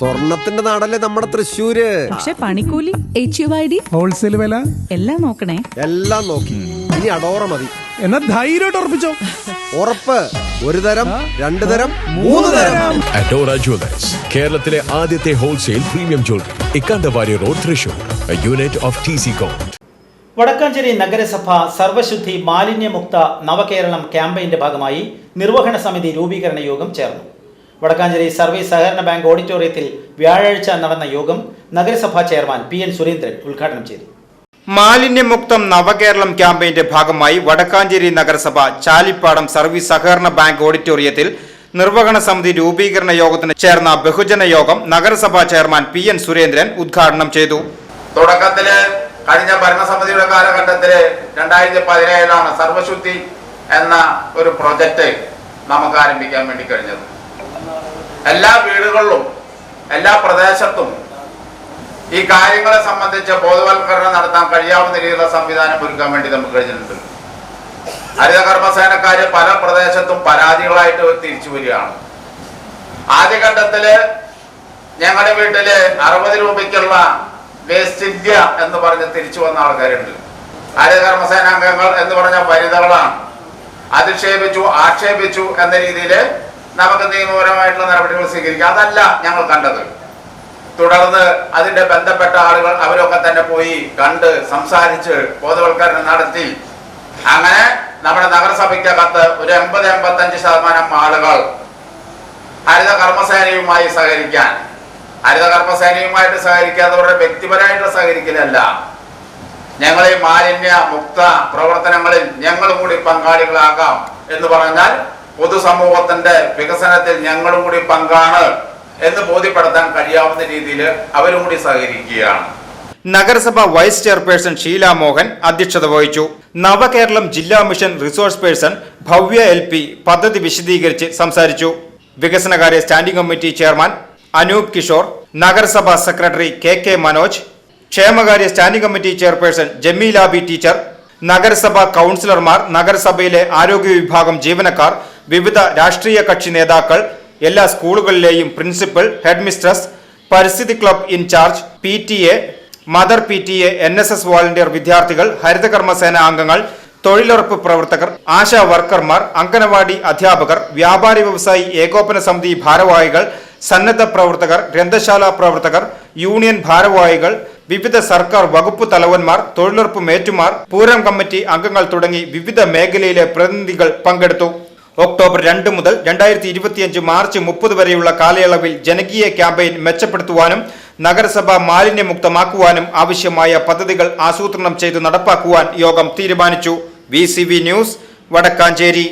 സ്വർണത്തിന്റെ നാടല്ലേ നമ്മുടെ തൃശ്ശൂര്? പക്ഷെ പണിക്കൂലി H U I D wholesale വില? എല്ലാം നോക്കണേ. എല്ലാം നോക്കി. ഇനി അടോറ മതി. എന്നാ ധൈര്യമായിട്ട് ഉറപ്പിച്ചോ? ഉറപ്പ്. ഒരു തരം രണ്ടു തരം മൂന്ന് തരം. അഡോറ ജ്വല്ലേഴ്സ് കേരളത്തിലെ ആദ്യത്തെ wholesale premium jewellery Ikkandavari road Thrissur unit of T C com Vadakkanchery നഗരസഭ സർവശുദ്ധി മാലിന്യമുക്ത നവകേരളം ക്യാമ്പയിന്റെ ഭാഗമായി നിർവഹണ സമിതി രൂപീകരണ യോഗം ചേർന്നു. വടക്കാഞ്ചേരി സർവീസ് സഹകരണ ബാങ്ക് ഓഡിറ്റോറിയത്തിൽ വ്യാഴാഴ്ച നടന്ന യോഗം നഗരസഭാ ചെയർമാൻ പി എൻ സുരേന്ദ്രൻ ഉദ്ഘാടനം ചെയ്തു. മാലിന്യമുക്തം നവകേരളം ക്യാമ്പയിന്റെ ഭാഗമായി വടക്കാഞ്ചേരി നഗരസഭ ചാലിപ്പാടം സർവീസ് സഹകരണ ബാങ്ക് ഓഡിറ്റോറിയത്തിൽ നിർവഹണ സമിതി രൂപീകരണ യോഗത്തിന് ചേർന്ന ബഹുജന യോഗം നഗരസഭാ ചെയർമാൻ പി എൻ സുരേന്ദ്രൻ ഉദ്ഘാടനം ചെയ്തു. തുടക്കത്തിൽ കഴിഞ്ഞ ഭരണസമിതിയുടെ കാലഘട്ടത്തിൽ രണ്ടായിരത്തി പതിനേഴിലാണ് സർവശുദ്ധി എന്ന ഒരു പ്രൊജക്ട് നമുക്ക് ആരംഭിക്കാൻ വേണ്ടി കഴിഞ്ഞത്. എല്ലാ വീടുകളിലും എല്ലാ പ്രദേശത്തും ഈ കാര്യങ്ങളെ സംബന്ധിച്ച് ബോധവൽക്കരണം നടത്താൻ കഴിയാവുന്ന രീതിയിലുള്ള സംവിധാനം ഒരുക്കാൻ വേണ്ടി നമുക്ക് കഴിഞ്ഞിട്ടുണ്ട്. ഹരിത കർമ്മസേനക്കാര് പല പ്രദേശത്തും പരാതികളായിട്ട് തിരിച്ചു വരികയാണ്. ആദ്യഘട്ടത്തിൽ ഞങ്ങളുടെ വീട്ടിൽ അറുപത് രൂപയ്ക്കുള്ള വേസ്റ്റ് എന്ന് പറഞ്ഞ് തിരിച്ചു വന്ന ആൾക്കാരുണ്ട്. ഹരിത കർമ്മസേനാംഗങ്ങൾ എന്ന് പറഞ്ഞ വനിതകളാണ്. അധിക്ഷേപിച്ചു ആക്ഷേപിച്ചു എന്ന രീതിയിൽ നമുക്ക് നിയമപരമായിട്ടുള്ള നടപടികൾ സ്വീകരിക്കാം അതല്ല ഞങ്ങൾ കണ്ടത്. തുടർന്ന് അതിന്റെ ബന്ധപ്പെട്ട ആളുകൾ അവരൊക്കെ തന്നെ പോയി കണ്ട് സംസാരിച്ച് ബോധവൽക്കരണം നടത്തി. അങ്ങനെ നമ്മുടെ നഗരസഭയ്ക്കകത്ത് ഒരു എൺപത് എൺപത്തഞ്ച് ശതമാനം ആളുകൾ ഹരിത കർമ്മസേനയുമായി സഹകരിക്കാൻ. ഹരിത കർമ്മസേനയുമായിട്ട് സഹകരിക്കാത്തവരുടെ വ്യക്തിപരമായിട്ട് സഹകരിക്കലല്ല. ഞങ്ങൾ ഈ മാലിന്യ മുക്ത പ്രവർത്തനങ്ങളിൽ ഞങ്ങൾ കൂടി പങ്കാളികളാകാം എന്ന് പറഞ്ഞാൽ പൊതുസമൂഹത്തിന്റെ വികസനത്തിൽ ഞങ്ങളും കൂടി പങ്കാണ് എന്ന് ബോധ്യപ്പെടുത്താൻ കഴിയാവുന്ന രീതിയിൽ അവരും കൂടി സഹകരിക്കുകയാണ്. നഗരസഭ വൈസ് ചെയർപേഴ്സൺ ഷീല മോഹൻ അധ്യക്ഷത വഹിച്ചു. നവകേരളം ജില്ലാ mission resource person Bhavya L P പദ്ധതി വിശദീകരിച്ച് സംസാരിച്ചു. വികസനകാര്യ standing committee chairman Anoop Kishore നഗരസഭാ സെക്രട്ടറി കെ കെ മനോജ് ക്ഷേമകാര്യ standing committee chairperson Jameelabi teacher നഗരസഭാ കൗൺസിലർമാർ നഗരസഭയിലെ ആരോഗ്യ വിഭാഗം ജീവനക്കാർ വിവിധ രാഷ്ട്രീയ കക്ഷി നേതാക്കൾ എല്ലാ സ്കൂളുകളിലെയും പ്രിൻസിപ്പൽ ഹെഡ്മിസ്ട്രസ് പരിസ്ഥിതി club incharge P T A mother P T A N S S volunteer വിദ്യാർത്ഥികൾ ഹരിതകർമ്മസേന അംഗങ്ങൾ തൊഴിലുറപ്പ് പ്രവർത്തകർ ആശാ വർക്കർമാർ അംഗനവാടി അധ്യാപകർ വ്യാപാരി വ്യവസായി ഏകോപന സമിതി ഭാരവാഹികൾ സന്നദ്ധ പ്രവർത്തകർ ഗ്രന്ഥശാല പ്രവർത്തകർ യൂണിയൻ ഭാരവാഹികൾ വിവിധ സർക്കാർ വകുപ്പ് തലവന്മാർ തൊഴിലുറപ്പ് മേറ്റുമാർ പൂരം കമ്മിറ്റി അംഗങ്ങൾ തുടങ്ങി വിവിധ മേഖലയിലെ പ്രതിനിധികൾ പങ്കെടുത്തു. ഒക്ടോബർ രണ്ട് മുതൽ രണ്ടായിരത്തി ഇരുപത്തിയഞ്ച് മാർച്ച് മുപ്പത് വരെയുള്ള കാലയളവിൽ ജനകീയ ക്യാമ്പയിൻ മെച്ചപ്പെടുത്തുവാനും നഗരസഭ മാലിന്യമുക്തമാക്കുവാനും ആവശ്യമായ പദ്ധതികൾ ആസൂത്രണം ചെയ്ത് നടപ്പാക്കുവാൻ യോഗം തീരുമാനിച്ചു. V news Vadakkanchery.